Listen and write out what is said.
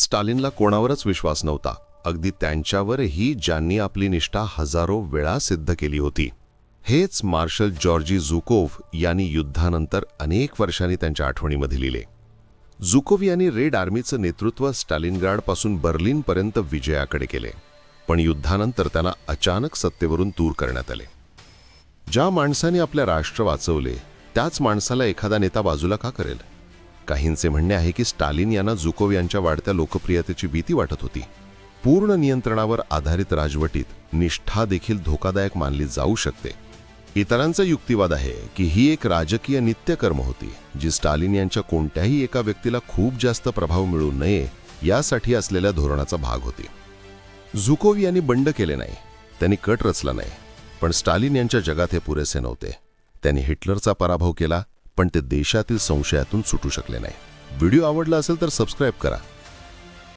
स्टालिनला कोणावरच विश्वास नव्हता. अगदी त्यांच्यावरही ज्यांनी आपली निष्ठा हजारो वेळा सिद्ध केली होती. हेच मार्शल जॉर्जी झुकोव्ह यांनी युद्धानंतर अनेक वर्षांनी त्यांच्या आठवणीमध्ये लिहिले. झुकोव्ह यांनी रेड आर्मीचं नेतृत्व स्टालिनग्राडपासून बर्लिनपर्यंत विजयाकडे केले पण युद्धानंतर त्यांना अचानक सत्तेवरून दूर करण्यात आले. ज्या माणसाने आपल्या राष्ट्र वाचवले त्याच माणसाला एखादा नेता बाजूला का करेल? काहींचे म्हणणे आहे की स्टालिन यांना जुकोव यांच्या वाढत्या लोकप्रियतेची भीती वाटत होती. पूर्ण नियंत्रणावर आधारित राजवटीत निष्ठा देखील धोकादायक मानली जाऊ शकते. इतरांचा युक्तिवाद आहे की ही एक राजकीय नित्यकर्म होती जी स्टालिन यांच्या कोणत्याही एका व्यक्तीला खूप जास्त प्रभाव मिळू नये यासाठी असलेल्या धोरणाचा भाग होती. झुकोव यांनी बंड केले नाही त्यांनी कट रचला नाही पण स्टालिन यांच्या जगात हे पुरेसे नव्हते. त्यांनी हिटलरचा पराभव केला पण ते देशातील संशयातून सुटू शकले नाही. व्हिडिओ आवडला असेल तर सबस्क्राईब करा.